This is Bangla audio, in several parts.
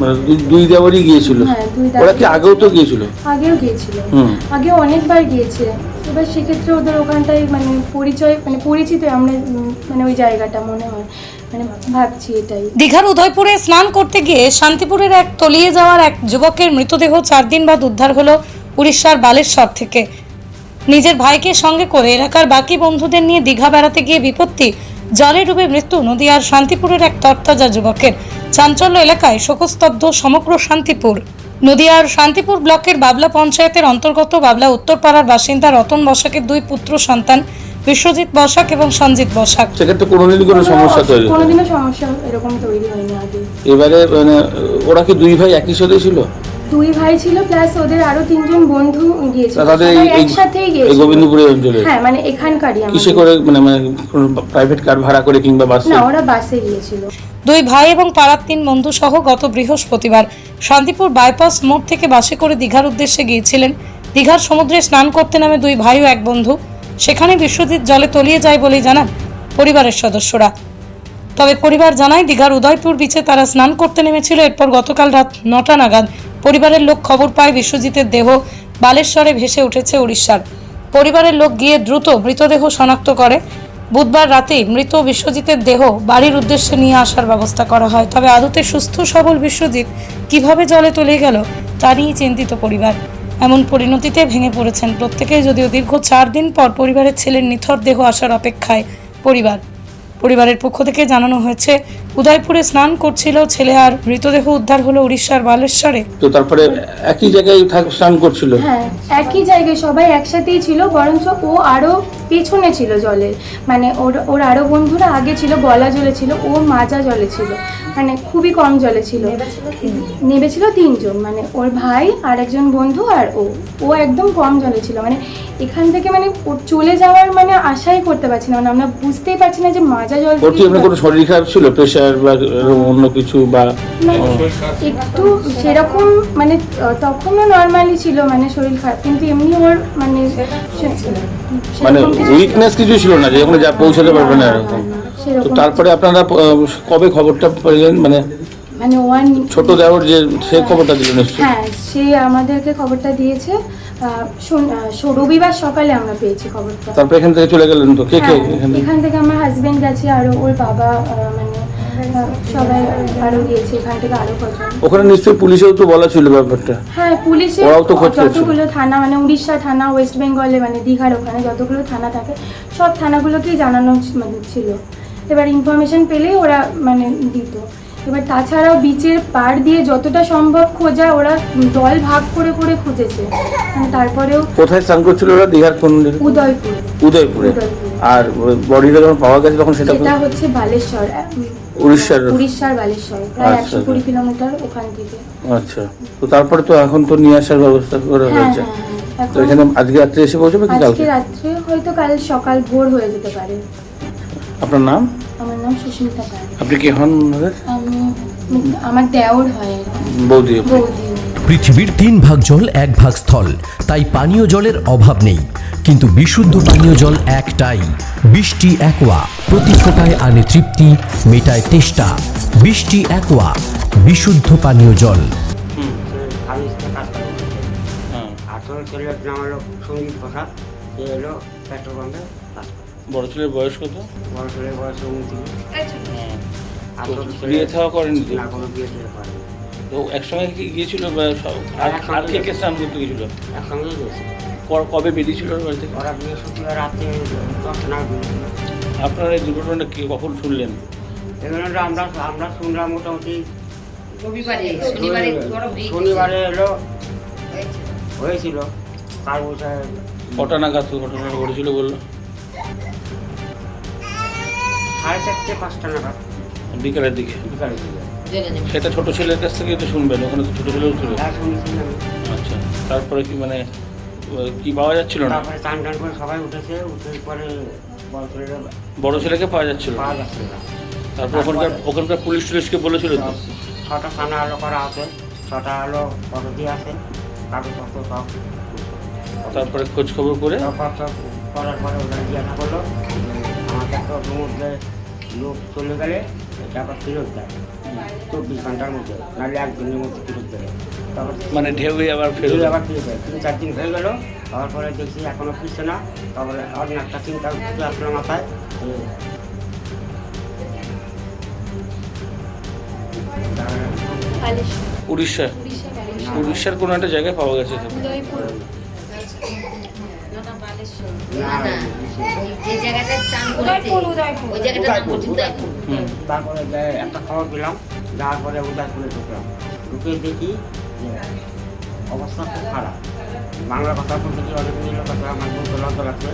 মানে দুই- দেওয়ারই গিয়েছিল? হ্যাঁ, ওরা কি আগেও তো গিয়েছিল? আগেও গিয়েছিল। আগে অনেকবার গিয়েছে। এবার সেক্ষেত্রে ওদের ওখানটায় মানে পরিচয় মানে পরিচিত আমরা মানে ওই জায়গাটা মনে হয়। মানে দীঘার উদয়পুরে স্নান করতে গিয়ে শান্তিপুরের এক তলিয়ে যাওয়ার এক যুবকের মৃতদেহ চার দিন বাদ উদ্ধার হলো উড়িষ্যার বালেশ্বর থেকে। নিজের ভাইকে সঙ্গে করে এলাকার বাকি বন্ধুদের নিয়ে দীঘা বেড়াতে গিয়ে বিপত্তি জলে ডুবে মৃত্যু নদীয়ার শান্তিপুরের এক তরতাজা যুবকের। চাঞ্চল্য এলাকায় শোকস্তব্ধ সমগ্র শান্তিপুর। নদীয়ার শান্তিপুর ব্লকের বাবলা পঞ্চায়েতের অন্তর্গত বাবলা উত্তরপাড়ার বাসিন্দা রতন বসাকের দুই পুত্র সন্তান বিশ্বজিৎ বসাক এবং সঞ্জিত বসাক। সেক্ষেত্রে কোনোদিনই কোনো সমস্যা তৈরি। কোনোদিনও সমস্যা এরকম তৈরি হয়নি আগে। এবারে মানে ওরা কি দুই ভাই একই সাথে ছিল? দুই ভাই ছিল প্লাস ওদের আরও তিনজন বন্ধু গিয়েছিল। তাদের এই- সবাই এই- একসাথেই এই গিয়েছিল। গোবিন্দপুরে অঞ্চলে? হ্যাঁ মানে এখানকারই কিসে করে মানে মানে প্রাইভেট কার ভাড়া করে কিংবা বাসে না ওরা বাসে গিয়েছিল। দুই ভাই এবং পাড়ার তিন বন্ধু সহ গত বৃহস্পতিবার শান্তিপুর বাইপাস মোড় থেকে বাসে করে দীঘার উদ্দেশ্যে গিয়েছিলেন। দীঘার সমুদ্রে স্নান করতে নামে দুই ভাই ও এক বন্ধু। সেখানে বিশ্বজিৎ জলে তলিয়ে যায় বলেই জানান পরিবারের সদস্যরা। তবে পরিবার জানায় দীঘার উদয়পুর বিচে তারা স্নান করতে নেমেছিল। এরপর গতকাল রাত নটা নাগাদ পরিবারের লোক খবর পায় বিশ্বজিতের দেহ বালেশ্বরে ভেসে উঠেছে উড়িষ্যার। পরিবারের লোক গিয়ে দ্রুত মৃতদেহ শনাক্ত করে। বুধবার রাতে মৃত বিশ্বজিতের দেহ বাড়ির উদ্দেশ্যে নিয়ে আসার ব্যবস্থা করা হয়। তবে আদতে সুস্থ সবল বিশ্বজিৎ কীভাবে জলে তলিয়ে গেল তা নিয়ে চিন্তিত পরিবার। এমন পরিণতিতে ভেঙে পড়েছেন প্রত্যেকেই, যদিও দীর্ঘ চার দিন পর পরিবারের ছেলের নিথর দেহ আসার অপেক্ষায় পরিবার। পরিবারের পক্ষ থেকে জানানো হয়েছে উদয়পুরে স্নান করছিল ছেলে আর মৃতদেহ উদ্ধার হলো উড়িষ্যার বালেশ্বরে। তো তারপরে একই জায়গায় থাক স্নান করছিল? হ্যাঁ একই জায়গায় সবাই একসাথেই ছিল বরঞ্চ ও আরও পেছনে ছিল জলের মানে ওর ওর আরও বন্ধুরা আগে ছিল গলা জলে ছিল ও মাজা জলে ছিল। মানে খুবই কম জলে ছিল। নেবেছিল তিনজন। মানে ওর ভাই আর একজন বন্ধু আর ও। ও একদম কম জলে ছিল মানে এখান থেকে মানে চলে যাওয়ার মানে আশাই করতে পারছি না মানে আমরা বুঝতেই পারছি না যে মাজা জল ওর কি কোনো শরীর খারাপ ছিল? প্রেশার বা অন্য কিছু বা একটু সেরকম মানে তখনও নর্মালি ছিল মানে শরীর খারাপ কিন্তু এমনি ওর মানে সে- মানে উইকনেস কিছু ছিল না যে ওখানে যা পৌঁছাতে পারবে না এরকম। তো তারপরে আপনারা কবে খবরটা পেলেন? মানে মানে ওয়ান ছোট দেওয়ার যে সে খবরটা দিলেন নিশ্চয়ই। হ্যাঁ সে আমাদেরকে খবরটা দিয়েছে। রবিবার সকালে আমরা পেয়েছি খবরটা। তারপরে এখান থেকে চলে গেলেন তো? কে কে হ্যাঁ, এখান? থেকে আমার হাজবেন্ড গেছে আরও ওর বাবা মানে সবাই আরও গিয়েছে এখান থেকে আরও কজন। ওখানে নিশ্চয়ই পুলিশেও তো বলা ছিল ব্যাপারটা। হ্যাঁ পুলিশে ওরাও তো খোঁজ যতগুলো থানা মানে উড়িষ্যা থানা ওয়েস্ট বেঙ্গলে মানে দীঘার ওখানে যতগুলো থানা থাকে সব থানাগুলোকেই জানানো মানে ছিল। এবার ইনফরমেশন পেলেই ওরা মানে দিত। এবার তাছাড়াও বিচের পাড় দিয়ে যতটা সম্ভব খোঁজা ওরা দল ভাগ করে করে খুঁজেছে। মানে তারপরেও কোথায় স্নান করছিল ওরা? দীঘার কোন উদয়পুর। উদয়পুরে। আর বডিটা যখন পাওয়া গেছে তখন সেটা সেটা হচ্ছে বালেশ্বর উড়িষ্যার। উড়িষ্যার বালেশ্বর প্রায় আচ্ছা, একশো কুড়ি কিলোমিটার ওখান থেকে। আচ্ছা। তো তারপরে তো এখন তো নিয়ে আসার ব্যবস্থা করা হ্যাঁ হয়েছে। হ্যাঁ হ্যাঁ। তো এখন আজকে রাত্রে এসে পৌঁছবে কি আজকে রাত্রে হয়তো কাল সকাল ভোর হয়ে যেতে পারে। আপনার নাম? আমার নাম সুস্মিতা পাল। আপনি কি হন? আমি আমার দেওর হয়। বৌদি বৌদি। পৃথিবীর তিন ভাগ জল এক ভাগ স্থল। তাই পানীয় জলের অভাব নেই। কিন্তু বিশুদ্ধ পানীয় জল একটাই। বৃষ্টি একোয়া। প্রতি ফোটায় আনে তৃপ্তি মেটায় তেষ্টা। বৃষ্টি একোয়া। বিশুদ্ধ পানীয় জল। হ্যাঁ হলো সংগীত প্রসাদ এ হলো পেট্রোল পাম্পে বড় ছেলের বয়স কত? বড় ছেলের বয়স উনত্রিশ। হ্যাঁ। বিয়ে থাওয়া করেনি তো? না কোনো বিয়ে টিয়ে করেনি। তো একসঙ্গে কি গিয়েছিল সব- আর আর কে কে স্নান করতে গিয়েছিল? একসঙ্গেই গেছে কবে বেরিয়েছিল বাড়ি থেকে? ওরা বৃহস্পতিবার রাত্রে দশটা নাগাদ আপনারা এই দুর্ঘটনাটা কি কখন শুনলেন? এগুলো আমরা আমরা শুনলাম মোটামুটি রবিবারে শনিবারে শনিবারে এলো। হয়েছিল। বসে কটা নাগাদ ঘটনাটা ঘটেছিল বলল? সাড়ে চারটে পাঁচটা নাগাদ। বিকেলের দিকে? বিকালে দিকে। সেটা ছোট ছেলের কাছ থেকে তো শুনবেন ওখানে তো ছোট ছেলেও ছিল। যা আচ্ছা তারপরে কি মানে কি পাওয়া যাচ্ছিল না? তারপরে চান টান করে সবাই উঠেছে উঠে পরে বড় ছেলেকে পাওয়া যাচ্ছিল। পাওয়া যাচ্ছে না তারপর ওখানকার ওখানকার পুলিশ টুলিশকে বলেছিল তো? ছটা থানা আলো করা আছে ছটা আলো পদ্ধতি আছে কাগজপত্র সব। তারপরে খোঁজ খবর করে? করার পরে ওরা জিজ্ঞাসা করল যে আমাদের তো সমুদ্রে লোক চলে গেলে আবার ফেরত দেয়। চব্বিশ ঘণ্টার মধ্যে নাহলে একদিনের মধ্যে ফেরত দেবে তারপর মানে ঢেউয়ে আবার ফেরত আবার ফিরে যায় তিন চার দিন হয়ে গেল তারপরে দেখছি এখনও ফিরছে না। তারপরে অন্য একটা চিন্তা উঠে আসলো মাথায় তারপরে উড়িষ্যা? উড়িষ্যার কোনো একটা জায়গায় পাওয়া গেছে তো? না। যে জায়গাটা চান করেছে ওই জায়গাটার নাম বলছি উদয়পুর। তারপরে একটা খবর পেলাম যাওয়ার পরে উদয়পুরে ঢুকলাম। ঢুকে দেখি অবস্থা খুব খারাপ। বাংলা কথা বলতে কি অনেক মিল কথা আমার বলতে লজ্জা লাগছে।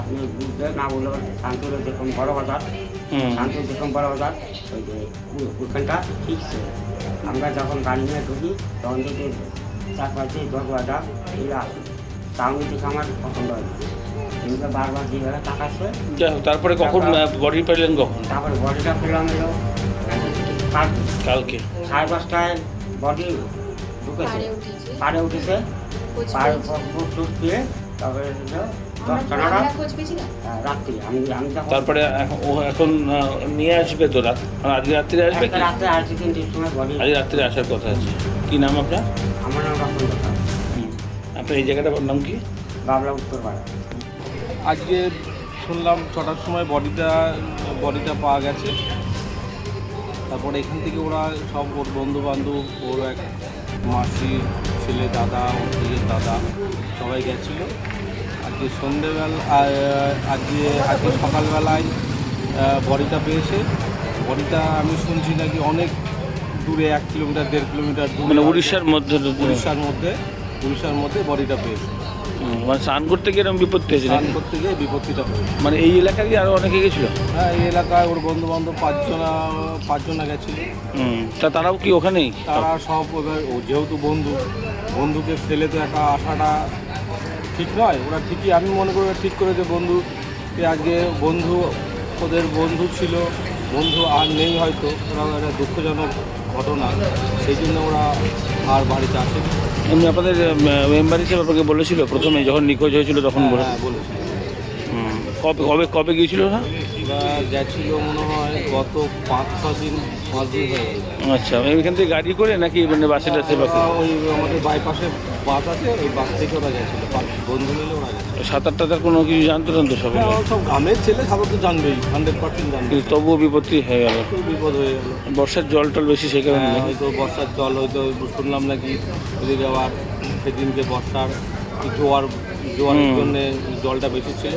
আপনি বুঝতে না বললেও শান্তির যেরকম বড় বাজার শান্তির যেরকম বড় বাজার ওই যে ওইখানটা ঠিক ছিল আমরা যখন গাড়ি নিয়ে ঢুকি তখন দেখি চার পাঁচে দরওয়াজা এরা টাউনে দেখে আমার পছন্দ হয়েছে এগুলো বারবার যেভাবে তাকাচ্ছে যাই হোক তারপরে কখন বডি পেলেন কখন? তারপরে বডিটা পেলাম এলো কালকে? সাড়ে পাঁচটায় বডি ঢুকেছে পাড়ে উঠেছে। পাড়ে তারপরে এখন- ও এখন নিয়ে আসবে তো রাত মানে আজকে রাত্রে আসবে আজকে রাত্রে আসার কথা আছে। কি নাম আপনার? আমার নাম আপনার এই জায়গাটার নাম কি? বাবলা উত্তর পাড়া আজকে শুনলাম ছটার সময় বডিটা বডিটা পাওয়া গেছে। তারপরে এখান থেকে ওরা সব ওর বন্ধু বান্ধব ওর এক মাসি ছেলে দাদা ওর দিদির দাদা সবাই গেছিল। আজকে সন্ধেবেলা আজকে আজকে সকালবেলায় বডিটা পেয়েছে। বডিটা আমি শুনছি নাকি অনেক দূরে এক কিলোমিটার দেড় কিলোমিটার দূরে মানে উড়িষ্যার মধ্যে উড়িষ্যার মধ্যে উড়িষ্যার মধ্যে বডিটা পেয়েছে। মানে স্নান করতে গিয়ে এরকম বিপত্তি হয়েছে স্নান? করতে গিয়ে বিপত্তিটা হয়েছে। মানে এই এলাকারই আরও অনেকে গেছিল? হ্যাঁ এই এলাকায় ওর বন্ধু বান্ধব পাঁচজনা পাঁচজনা গেছিল। তা তারাও কি ওখানেই? তারা সব এবার ও যেহেতু বন্ধু বন্ধুকে ফেলে তো একা আসাটা ঠিক নয় ওরা ঠিকই আমি মনে করি ঠিক করেছে বন্ধু যে আজকে বন্ধু ওদের বন্ধু ছিল বন্ধু আর নেই হয়তো ওরা একটা দুঃখজনক ঘটনা সেই জন্য ওরা আর বাড়িতে আসেনি। এমনি আপনাদের মেম্বার হিসেবে আপনাকে বলেছিল প্রথমে যখন নিখোঁজ হয়েছিল তখন বলে হ্যাঁ কবে কবে কবে গিয়েছিল না গেছিল মনে হয় গত পাঁচ ছ দিন পাঁচ দিন হয়ে আচ্ছা এখান থেকে গাড়ি করে নাকি মানে বাসে টাসে বা ওই আমাদের বাইপাসে বাস আছে ওই বাস থেকে ওরা গেছিল। বন্ধু মিলে ওরা সাঁতার টাতার কোনো কিছু জানতো না তো সবাই সব গ্রামের ছেলে সাধারণত জানবেই হান্ড্রেড পার্সেন্ট জানবে। কিন্তু তবুও বিপত্তি হয়ে গেল। বিপদ হয়ে গেল। বর্ষার জল টল বেশি সে কারণে হ্যাঁ, হয়তো বর্ষার জল হয়তো শুনলাম নাকি ওদিকে আবার সেদিনকে বর্ষার কি জোয়ার জোয়ারের। জন্য জলটা বেশি ছিল।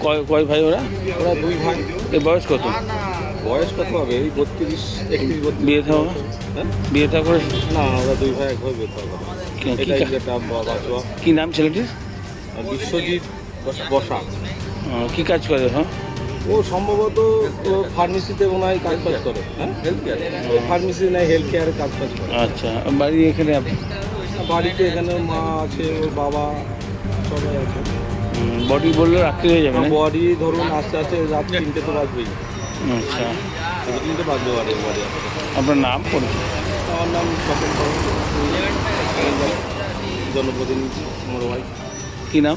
কয় কয় ভাই ওরা? ওরা দুই ভাই। এর বয়স কত? বয়স কত হবে? এই বত্রিশ একত্রিশ বত্রিশ বিয়ে থাকা হ্যাঁ? বিয়ে থা করে? না ওরা দুই ভাই একভাবে বের হবে কি- কি এটাই যেটা বাঁচোয়া কি নাম ছেলেটির? বিশ্বজিৎ বসা কি কাজ করে হ্যাঁ ও সম্ভবত ফার্মেসিতে মনে হয় কাজ ফাজ করে হ্যাঁ? হেলথ কেয়ার ফার্মেসি নাই হেলথ কেয়ারে কাজ ফাজ করে। আচ্ছা বাড়ি এখানে আপনি? বাড়িতে এখানে মা আছে ওর বাবা। সবাই আছে। বডি বললে রাত্রি হয়ে যাবে বডি ধরুন আস্তে আস্তে রাত তিনটে তো বাজবেই। আচ্ছা। তিনটে বাজবে বাড়ি বাড়ি আপনার নাম পরিচয় আমার নাম স্বপন কর্মকার জনপ্রতিনিধি আমার ভাই কী নাম?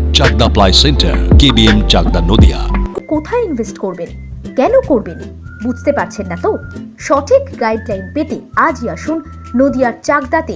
Chakda ply centre, KBM Chakda Nadia. কোথায় ইনভেস্ট করবেন? কেন করবেন? বুঝতে পারছেন না তো? সঠিক গাইডলাইন পেতে আজই আসুন নদিয়ার চাকদাতে।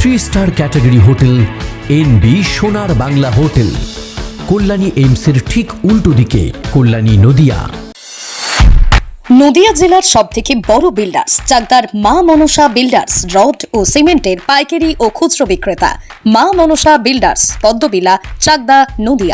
three star category hotel N B Sonar Bangla hotel Kalyani এইমসের ঠিক উল্টো দিকে কল্যাণী নদিয়া নদিয়া জেলার সব থেকে বড় বিল্ডার্স চাকদার মা মনসা বিল্ডার্স রড ও সিমেন্টের পাইকারি ও খুচরো বিক্রেতা। মা মনসা বিল্ডার্স পদ্মবিলা, চাকদা, নদিয়া।